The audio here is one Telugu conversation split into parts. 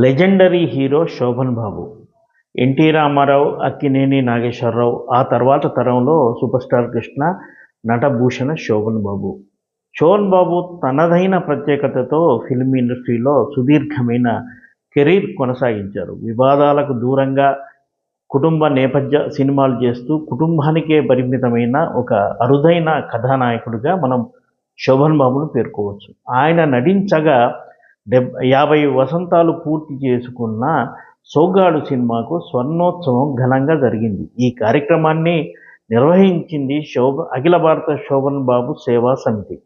Legendary hero Sobhan Babu. ఎన్టీ రామారావు అక్కినేని నాగేశ్వరరావు ఆ తర్వాత తరంలో సూపర్ స్టార్ కృష్ణ నటభూషణ శోభన్ బాబు. శోభన్ బాబు తనదైన ప్రత్యేకతతో ఫిల్మ్ ఇండస్ట్రీలో సుదీర్ఘమైన కెరీర్ కొనసాగించారు. వివాదాలకు దూరంగా కుటుంబ నేపథ్య సినిమాలు చేస్తూ కుటుంబానికే పరిమితమైన ఒక అరుదైన కథానాయకుడిగా మనం శోభన్ బాబును పేర్కోవచ్చు. ఆయన నటించగా డెబ్ యాభై వసంతాలు పూర్తి చేసుకున్న సోగ్గాడు సినిమాకు స్వర్ణోత్సవం ఘనంగా జరిగింది. ఈ కార్యక్రమాన్ని నిర్వహించింది శోభ అఖిల భారత శోభన్ బాబు సేవా సమితి.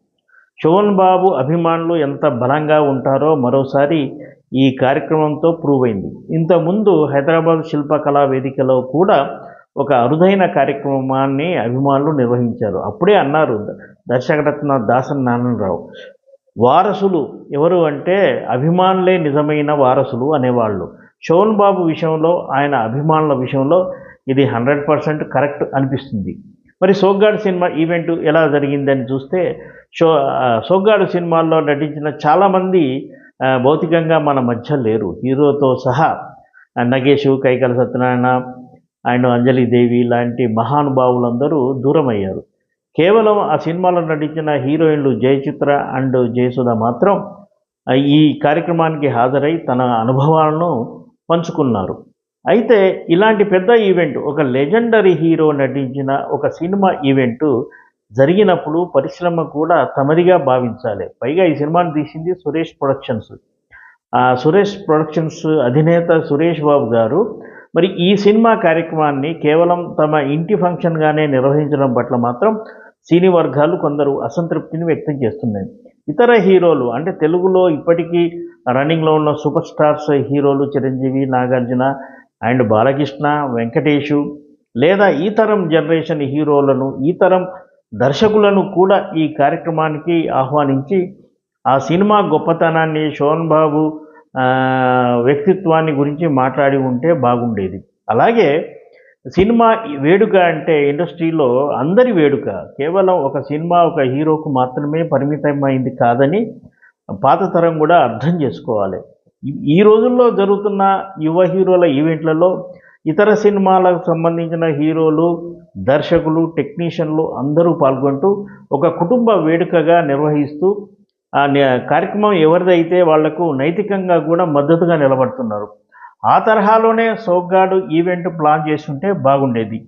శోభన్ బాబు అభిమానులు ఎంత బలంగా ఉంటారో మరోసారి ఈ కార్యక్రమంతో ప్రూవ్ అయింది. ఇంతకుముందు హైదరాబాద్ శిల్పకళా వేదికలో కూడా ఒక అరుదైన కార్యక్రమాన్ని అభిమానులు నిర్వహించారు. అప్పుడే అన్నారు దర్శకరత్న దాసన్ నారాయణరావు. వారసులు ఎవరు అంటే అభిమానులే నిజమైన వారసులు అనేవాళ్ళు. శోన్ బాబు విషయంలో ఆయన అభిమానుల విషయంలో ఇది హండ్రెడ్ పర్సెంట్ కరెక్ట్ అనిపిస్తుంది. మరి సోగ్గాడు సినిమా ఈవెంట్ ఎలా జరిగిందని చూస్తే షో సోగ్గాడు సినిమాల్లో నటించిన చాలామంది భౌతికంగా మన మధ్య లేరు. హీరోతో సహా నగేష్ కైకల సత్యనారాయణ అండ్ అంజలిదేవి లాంటి మహానుభావులందరూ దూరం అయ్యారు కేవలం ఆ సినిమాలో నటించిన హీరోయిన్లు జయచిత్ర అండ్ జయసుధ మాత్రం ఈ కార్యక్రమానికి హాజరై తన అనుభవాలను పంచుకున్నారు. అయితే ఇలాంటి పెద్ద ఈవెంట్ ఒక లెజెండరీ హీరో నటించిన ఒక సినిమా ఈవెంట్ జరిగినప్పుడు పరిశ్రమ కూడా తమదిగా భావించాలి. పైగా ఈ సినిమాను తీసింది సురేష్ ప్రొడక్షన్స్. సురేష్ ప్రొడక్షన్స్ అధినేత సురేష్ బాబు గారు. మరి ఈ సినిమా కార్యక్రమాన్ని కేవలం తమ ఇంటి ఫంక్షన్గానే నిర్వహించడం పట్ల మాత్రం సినీ వర్గాలు కొందరు అసంతృప్తిని వ్యక్తం చేస్తున్నాయి. ఇతర హీరోలు అంటే తెలుగులో ఇప్పటికీ రన్నింగ్లో ఉన్న సూపర్ స్టార్స్ హీరోలు చిరంజీవి నాగార్జున అండ్ బాలకృష్ణ వెంకటేషు లేదా ఈ తరం జనరేషన్ హీరోలను ఈ తరం దర్శకులను కూడా ఈ కార్యక్రమానికి ఆహ్వానించి ఆ సినిమా గొప్పతనాన్ని శోభన్ బాబు వ్యక్తిత్వాన్ని గురించి మాట్లాడి ఉంటే బాగుండేది. అలాగే సినిమా వేడుక అంటే ఇండస్ట్రీలో అందరి వేడుక. కేవలం ఒక సినిమా ఒక హీరోకు మాత్రమే పరిమితమైంది కాదని పాత తరం కూడా అర్థం చేసుకోవాలి. ఈ రోజుల్లో జరుగుతున్న యువ హీరోల ఈవెంట్లలో ఇతర సినిమాలకు సంబంధించిన హీరోలు దర్శకులు టెక్నీషియన్లు అందరూ పాల్గొంటూ ఒక కుటుంబ వేడుకగా నిర్వహిస్తూ ఆ కార్యక్రమం ఎవరిదైతే వాళ్ళకు నైతికంగా కూడా మద్దతుగా నిలబడుతున్నారు. ఆ తరహాలోనే సోగ్గాడు ఈవెంట్ ప్లాన్ చేస్తుంటే బాగుండేది.